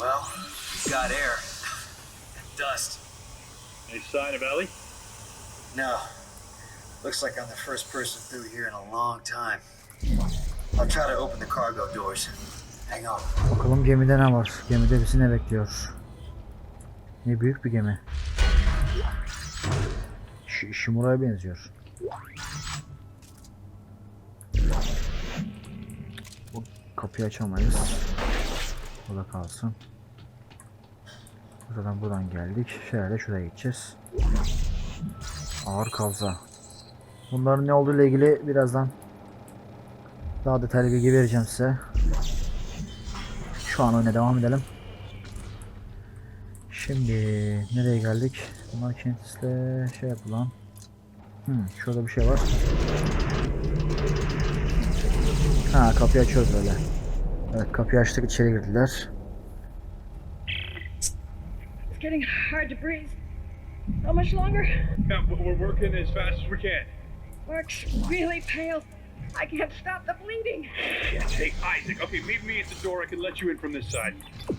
Well, we've got air. And dust. Any sign of Ellie? No. Looks like I'm the first person through here in a long time. I'll try to open the cargo doors. Hang on. Bakalım gemide ne var? Gemide bizi ne bekliyor? Ne büyük bir gemi. Ş Shimura'ya benziyor. Bu kapıyı açamayız. Burada kalsın. Buradan buradan geldik. Şöyle şuraya gideceğiz. Ağır kavza. Bunların ne olduğu ile ilgili birazdan daha detaylı bilgi vereceğim size. Şu an oyuna devam edelim. Şimdi nereye geldik? Makinetisle şey yapılan. Hmm, şurada bir şey var. Ha kapıyı açıyoruz böyle. Evet kapıyı açtık içeri girdiler. It's getting hard to breathe. How much longer? Yeah, w- we're working as fast as we can. Mark's really pale. I can't stop the bleeding. Yes, hey, Isaac. Okay, meet me at the door. I can let you in from this side. All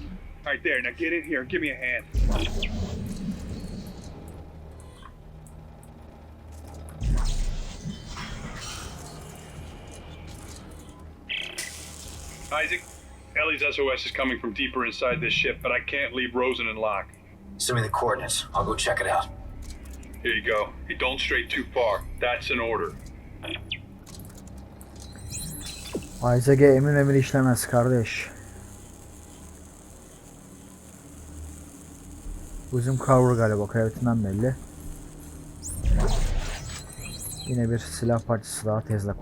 right, there. Now get in here. Give me a hand. Isaac, Ellie's SOS is coming from deeper inside this ship, but I can't leave Rosen and Locke. Send me the coordinates. I'll go check it out. Here you go. Hey, don't stray too far. That's an order. Isaac'e emin emir işlemez kardeş. Bizim cover galiba kıyafetinden belli. Yine bir silah parçası daha Tesla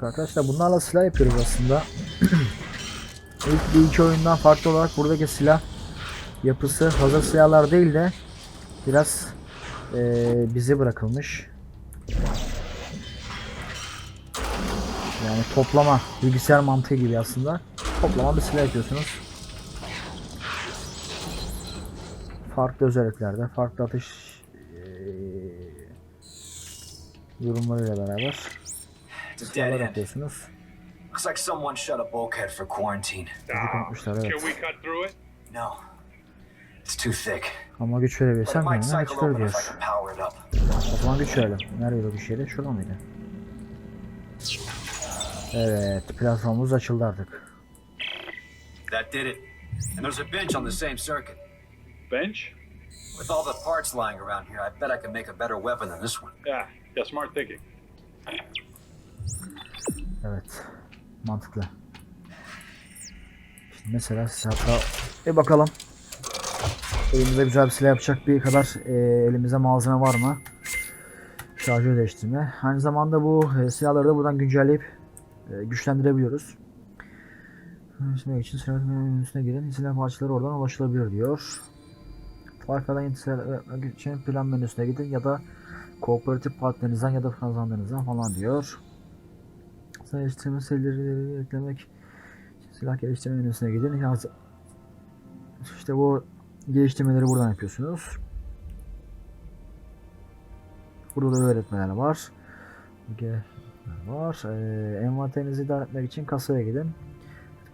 Core. Arkadaşlar bunlarla silah yapıyoruz aslında. İlk bir iki oyundan farklı olarak buradaki silah yapısı hazır silahlar değil de biraz eee bize bırakılmış. Yani toplama bilgisayar mantığı gibi aslında. Toplama bir silah yapıyorsunuz. Farklı özelliklerde, farklı atış eee, durumlarıyla beraber It's a dead silahlar end. yapıyorsunuz. Looks like someone shut a bulkhead for quarantine. Can we cut through it? No. It's too thick. Ama güç verebilsem it might kendine cycle çıkar open if I diyor. O zaman güç verelim. Nerede güç yeri? Şurada mıydı? Evet, platformumuz açıldı artık. That did it. And there's a bench on the same circuit. Bench? With all the parts lying around here, I bet I can make a better weapon than this one. Yeah, yeah, smart thinking. Evet. Mantıklı. Şimdi mesela size hatta bir bakalım. Elimizde güzel bir silah yapacak bir kadar e, elimizde malzeme var mı? Şarjör değiştirme. Aynı zamanda bu e, silahları da buradan güncelleyip e, güçlendirebiliyoruz. Silah için silah menüsüne girin. Silah parçaları oradan ulaşılabilir diyor. Silah üretmek için plan menüsüne gidin ya da kooperatif partnerinizden ya da kazandığınızdan falan diyor. Geliştirme serileri eklemek silah geliştirme menüsüne gidin. Yaz işte bu geliştirmeleri buradan yapıyorsunuz. Burada da öğretmenler var. Var. Ee, envanterinizi idare etmek için kasaya gidin.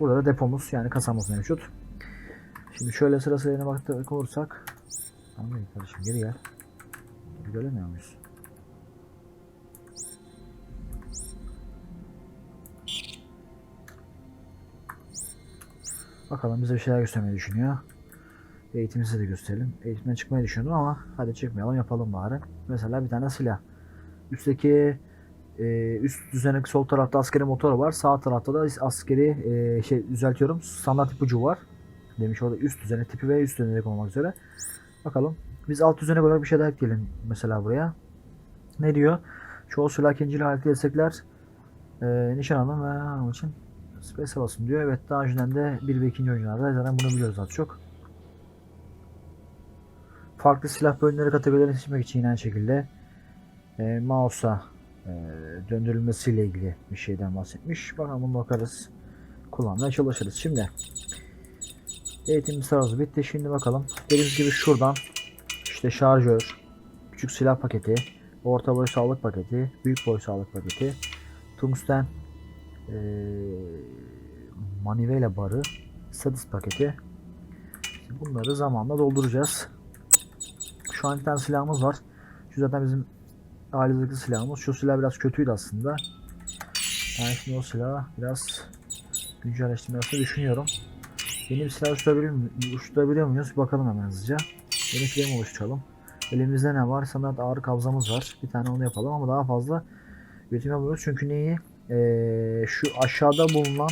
Burada da depomuz yani kasamız mevcut. Şimdi şöyle sırasıyla bakacak olursak Tamam kardeşim geri gel. Göremiyor muyuz? Bakalım bize bir şeyler göstermeyi düşünüyor. Eğitimimizi de gösterelim. Eğitimden çıkmayı düşünüyordum ama hadi çıkmayalım yapalım bari. Mesela bir tane silah. Üstteki e, üst düzenek sol tarafta askeri motor var. Sağ tarafta da askeri e, şey düzeltiyorum. Standart ipucu var. Demiş orada üst düzenek tipi ve üst düzenek olmak üzere. Bakalım. Biz alt düzenek olarak bir şey daha ekleyelim mesela buraya. Ne diyor? Çoğu silah ikincili halde destekler e, nişan alın ve onun için Space'e basın diyor. Evet daha önceden de 1 ve 2. oyunlarda zaten bunu biliyoruz az çok. Farklı silah bölümleri kategorilerini seçmek için yine aynı şekilde e, mouse'a e, döndürülmesiyle ilgili bir şeyden bahsetmiş. Bakalım bunu bakarız. Kullanmaya çalışırız. Şimdi eğitim sırası bitti. Şimdi bakalım. Dediğimiz gibi şuradan işte şarjör, küçük silah paketi, orta boy sağlık paketi, büyük boy sağlık paketi, tungsten eee manivela barı, status paketi. Bunları zamanla dolduracağız. Şu an bir tane silahımız var. Şu zaten bizim ailedeki silahımız. Şu silah biraz kötüydü aslında. Ben şimdi o silahı biraz güncelleştirmeyi düşünüyorum. Yeni bir silah oluşturabiliyor, mu- oluşturabiliyor muyuz? Bakalım hemen hızlıca. Yeni film oluşturalım. Elimizde ne var? Sanat ağır kabzamız var. Bir tane onu yapalım ama daha fazla üretim yapamıyoruz. Çünkü neyi? Ee, şu aşağıda bulunan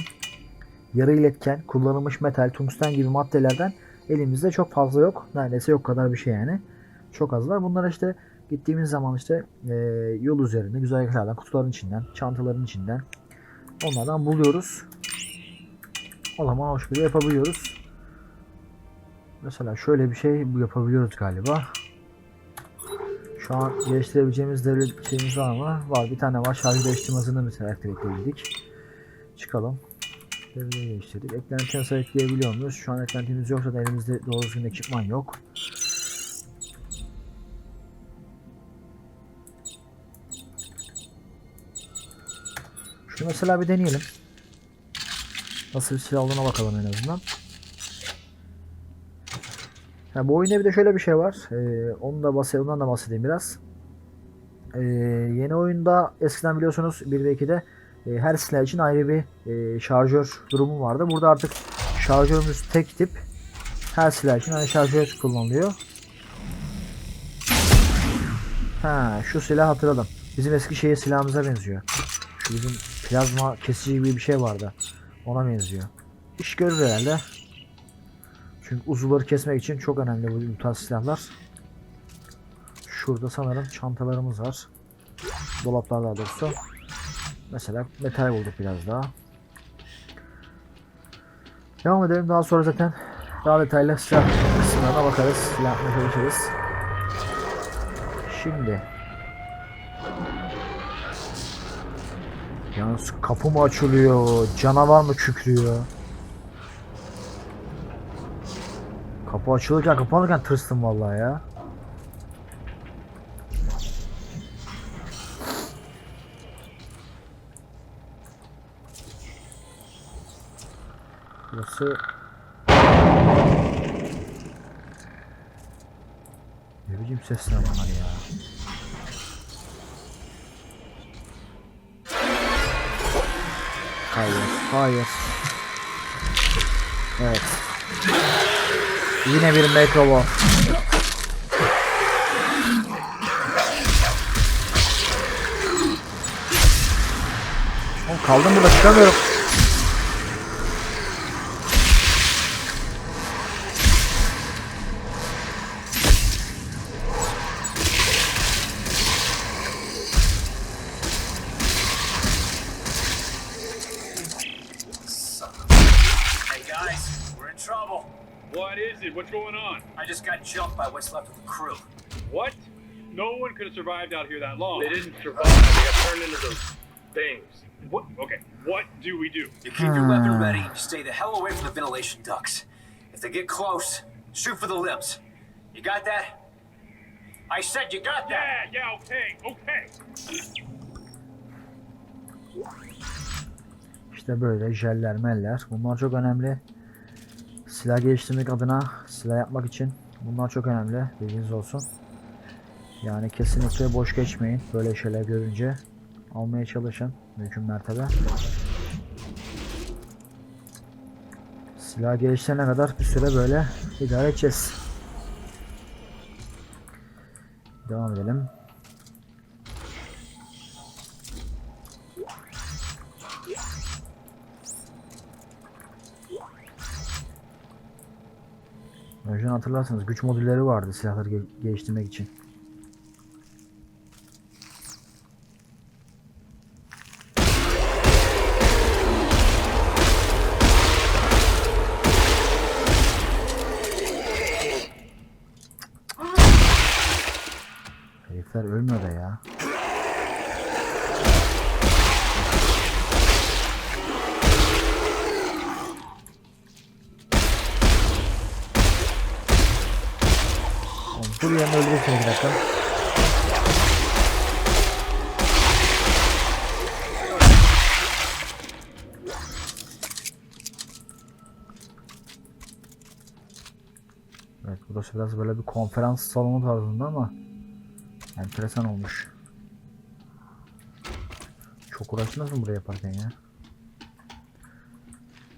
yarı iletken, kullanılmış metal, tungsten gibi maddelerden elimizde çok fazla yok. Neredeyse yok kadar bir şey yani. Çok az var. Bunlar işte gittiğimiz zaman işte ee, yol üzerinde güzergahlardan, kutuların içinden, çantaların içinden onlardan buluyoruz. O zaman o şekilde yapabiliyoruz. Mesela şöyle bir şey yapabiliyoruz galiba. Şu an geliştirebileceğimiz devlet şeyimiz var mı? Var. Bir tane var. Şarj değiştirme hızını mesela aktive edebildik. Çıkalım. Devreyi değiştirdik. Eklenti nasıl ekleyebiliyor muyuz? Şu an eklentimiz yoksa da elimizde doğru düzgün ekipman yok. Şunu mesela bir deneyelim. Nasıl bir silah olduğuna bakalım en azından. Ha, bu oyunda bir de şöyle bir şey var. Ee, onu da bahsedeyim, ondan da bahsedeyim biraz. Ee, yeni oyunda eskiden biliyorsunuz 1 ve 2'de e, her silah için ayrı bir e, şarjör durumu vardı. Burada artık şarjörümüz tek tip. Her silah için aynı şarjör kullanılıyor. Ha, şu silah hatırladım. Bizim eski şehir silahımıza benziyor. Şu bizim plazma kesici gibi bir şey vardı. Ona benziyor. İş görür herhalde. Çünkü uzuvları kesmek için çok önemli bu, tarz silahlar. Şurada sanırım çantalarımız var. Dolaplar daha doğrusu. Mesela metal bulduk biraz daha. Devam edelim. Daha sonra zaten daha detaylı silah kısımlarına bakarız. Silah çalışırız. Şimdi. Yalnız kapı mı açılıyor? Canavar mı kükrüyor? Kapı açılırken kapanırken tırstım vallahi ya. Burası Ne biçim sesler bunlar ya? Hayır, hayır. Evet. Yine bir Mekrolo. Oğlum kaldım burada çıkamıyorum. No one could have survived out here that long. They didn't survive. They got turned into those things. What? Okay. What do we do? You keep your weapon ready. You stay the hell away from the ventilation ducts. If they get close, shoot for the limbs. You got that? I said you got that. Yeah. Yeah. Okay. Okay. İşte böyle jeller meller. Bunlar çok önemli. Silah geliştirmek adına, silah yapmak için bunlar çok önemli. Bilginiz olsun. Yani kesinlikle boş geçmeyin. Böyle şeyler görünce almaya çalışın. Mümkün mertebe. Silah geliştirene kadar bir süre böyle idare edeceğiz. Devam edelim. Önceden hatırlarsanız güç modülleri vardı silahları ge- geliştirmek için. beni öldürürsün bir şey dakika. Evet burası şey biraz böyle bir konferans salonu tarzında ama enteresan olmuş. Çok uğraştınız mı buraya yaparken ya?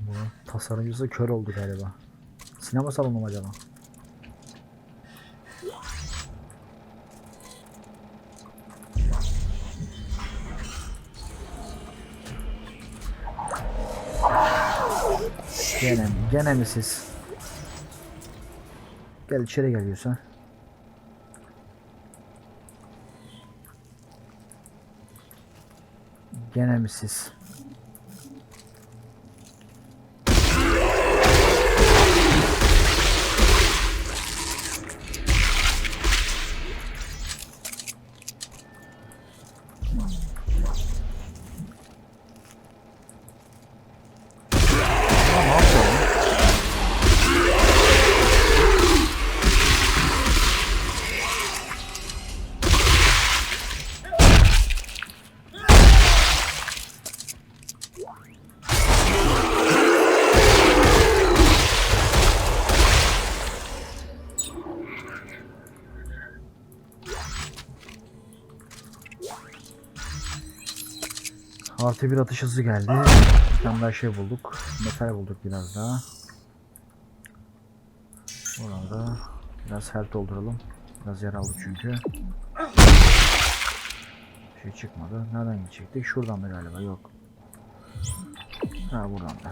Bu tasarımcısı kör oldu galiba. Sinema salonu mu acaba? Gene mi? Gene mi siz? Gel içeri geliyorsan. Gene mi siz? Artı bir atış hızı geldi. Bir tane daha şey bulduk. Metal bulduk biraz daha. Burada biraz health dolduralım. Biraz yer aldık çünkü. Bir şey çıkmadı. Nereden gidecektik? Şuradan da galiba. Yok. Ha buradan da.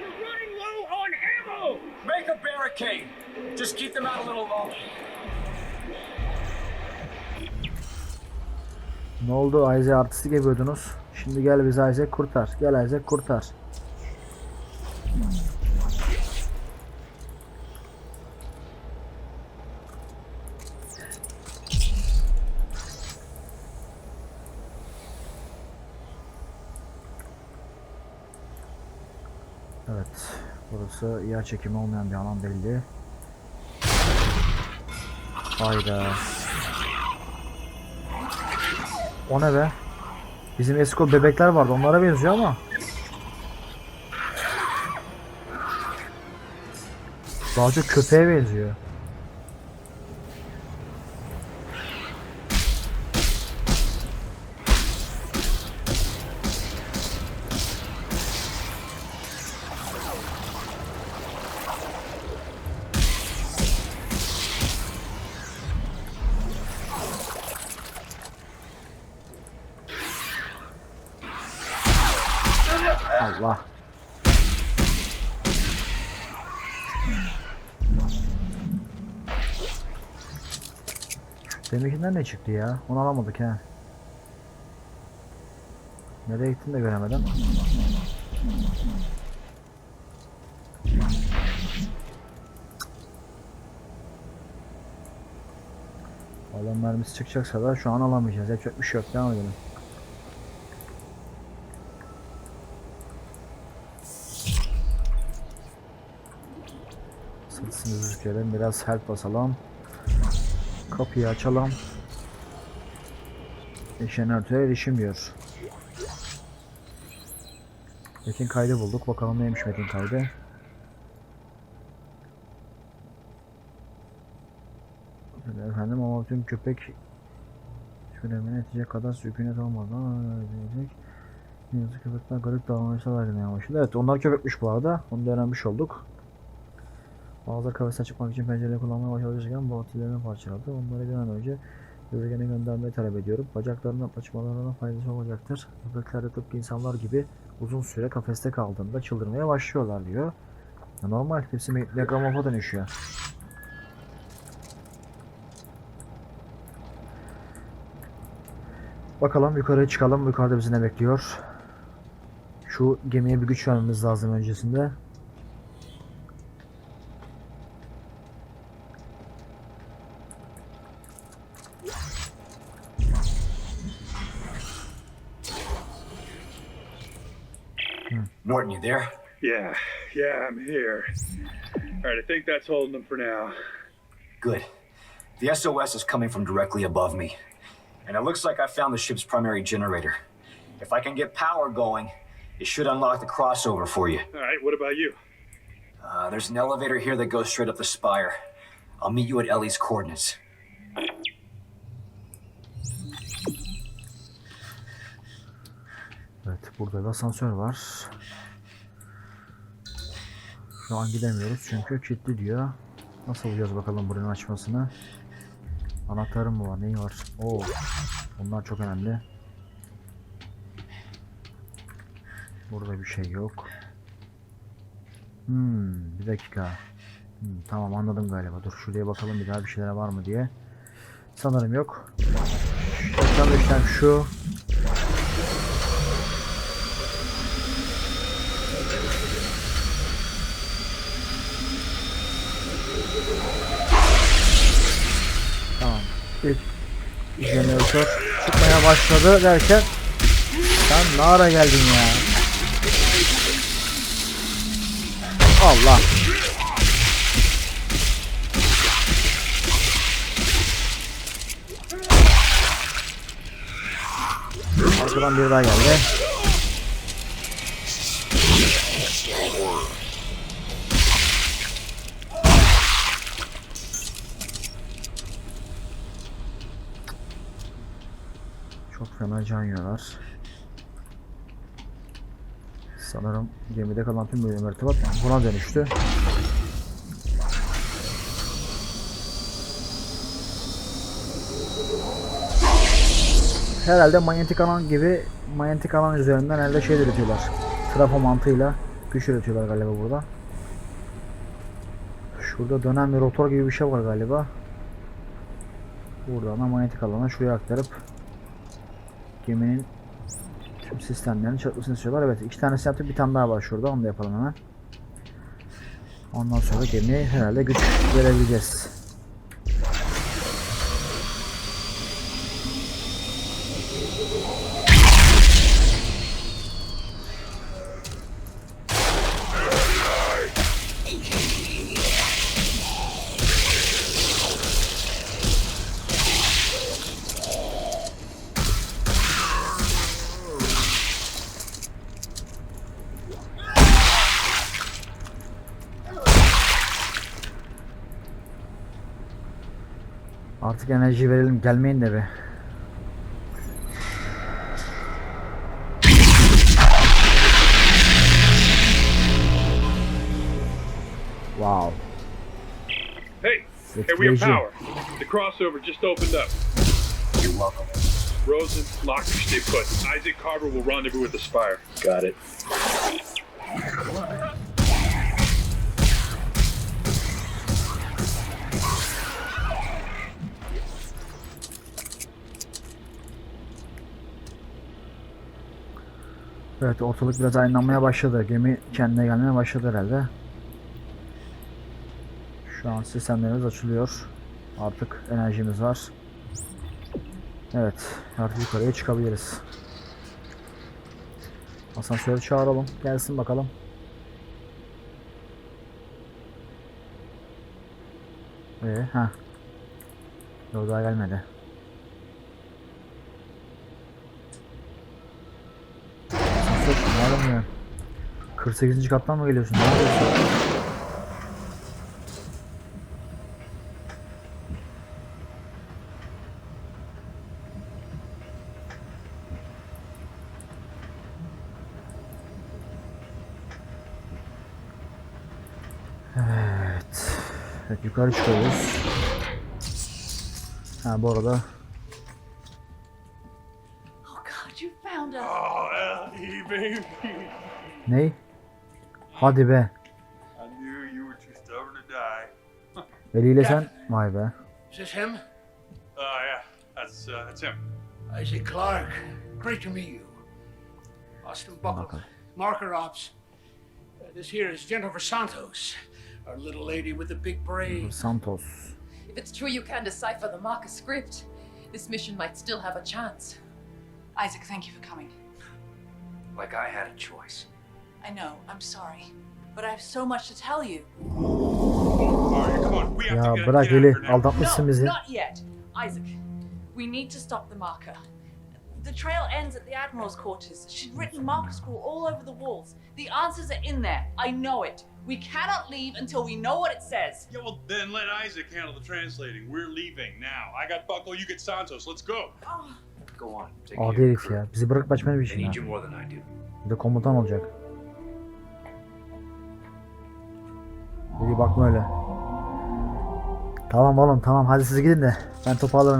We're running low on ammo! Make a barricade. Just keep them out a little longer. Ne oldu? Isaac artistik yapıyordunuz. Şimdi gel bizi Isaac kurtar. Gel Isaac kurtar. Evet. Burası yer çekimi olmayan bir alan belli. Hayda. O ne be? Bizim esko bebekler vardı. Onlara benziyor ama. Daha çok köpeğe benziyor. Deminkinden ne çıktı ya? Onu alamadık ha. Nereye gittin de göremedim. Alan mermisi çıkacaksa da şu an alamayacağız. Yapacak bir şey yok. Devam edelim. Sırtını rüzgarın biraz help basalım. Kapıyı açalım. Jeneratör erişimiyor. Metin kaydı bulduk. Bakalım neymiş metin kaydı. Efendim ama tüm köpek süremine yetecek kadar sükunet olmadan ölecek. Yazık köpekler garip davranışlar ayrılmaya başladı. Evet onlar köpekmiş bu arada. Onu da öğrenmiş olduk. Bazıları kafese çıkmak için pencereleri kullanmaya başlayacağken bu parçaladı. Onları bir an önce gezegene göndermeyi talep ediyorum. Bacaklarının açmalarına faydası olacaktır. Köpekler de tıpkı insanlar gibi uzun süre kafeste kaldığında çıldırmaya başlıyorlar diyor. Ya normal hepsi me- megamofa dönüşüyor. Bakalım yukarıya çıkalım. Yukarıda bizi ne bekliyor? Şu gemiye bir güç vermemiz lazım öncesinde. Norton, you there? Yeah, yeah, I'm here. All right, I think that's holding them for now. Good. The SOS is coming from directly above me. And it looks like I found the ship's primary generator. If I can get power going, it should unlock the crossover for you. All right, what about you? Uh, there's an elevator here that goes straight up the spire. I'll meet you at Ellie's coordinates. Evet burada bir asansör var. Şu an gidemiyoruz çünkü kilitli diyor. Nasıl bulacağız bakalım buranın açmasını. Anahtarım mı var? Neyi var? Oo. Bunlar çok önemli. Burada bir şey yok. Hmm, bir dakika. Hmm, tamam anladım galiba. Dur şuraya bakalım bir daha bir şeyler var mı diye. Sanırım yok. İşlem şu. İlk jeneratör çıkmaya başladı derken sen ne ara geldin ya? Allah. Arkadan bir daha geldi. Çok fena can yiyorlar. Sanırım gemide kalan tüm bölüm irtibat buna dönüştü. Herhalde manyetik alan gibi manyetik alan üzerinden elde şey üretiyorlar. Trafo mantığıyla güç üretiyorlar galiba burada. Şurada dönen bir rotor gibi bir şey var galiba. Buradan da manyetik alana şuraya aktarıp geminin tüm sistemlerini çalışmasını istiyorlar. Evet iki tanesi yaptık bir tane daha var şurada onu da yapalım hemen. Ondan sonra gemiye herhalde güç verebileceğiz. Artık enerji verelim gelmeyin de be. Wow. Hey, hey, we have Etkileyici. power. The crossover just opened up. You're welcome. Rosen, Lockyer, stay put. Isaac Carver will rendezvous with the Spire. Got it. Evet ortalık biraz aydınlanmaya başladı. Gemi kendine gelmeye başladı herhalde. Şu an sistemlerimiz açılıyor. Artık enerjimiz var. Evet artık yukarıya çıkabiliriz. Asansörü çağıralım. Gelsin bakalım. Ee, ha. Yok daha gelmedi. Asansör ne alamıyor? 48. kattan mı geliyorsun? Ne yapıyorsun? Evet. Evet yukarı çıkıyoruz. Ha bu arada Oh, God, you found us. Oh, Ellie, baby. ney? Hadi be. I knew you were too stubborn to die. Eliyle sen. Vay be. Is this him? Oh, yeah, that's, uh, that's him. Isaac Clark. Great to meet you. Austin Buckle, Buckle. Marker Ops. Uh, this here is Jennifer Santos, our little lady with the big brain. Santos. If it's true you can decipher the Marker script, this mission might still have a chance. Isaac, thank you for coming. Like I had a choice. I know, I'm sorry. But I have so much to tell you. Ya bırak Eli aldatmışsın no, bizi. not yet. Isaac, we need to stop the marker. The trail ends at the Admiral's quarters. She'd written marker scroll all over the walls. The answers are in there. I know it. We cannot leave until we know what it says. Yeah, well, then let Isaac handle the translating. We're leaving now. I got Buckle, you get Santos. Let's go. Oh, Go on. Take Adi herif ya. Bizi bırakıp kaçmayı bir şey ya. need you more than I do. Bir de komutan olacak. Bir bakma öyle. Tamam oğlum tamam hadi siz gidin de ben toparlarım.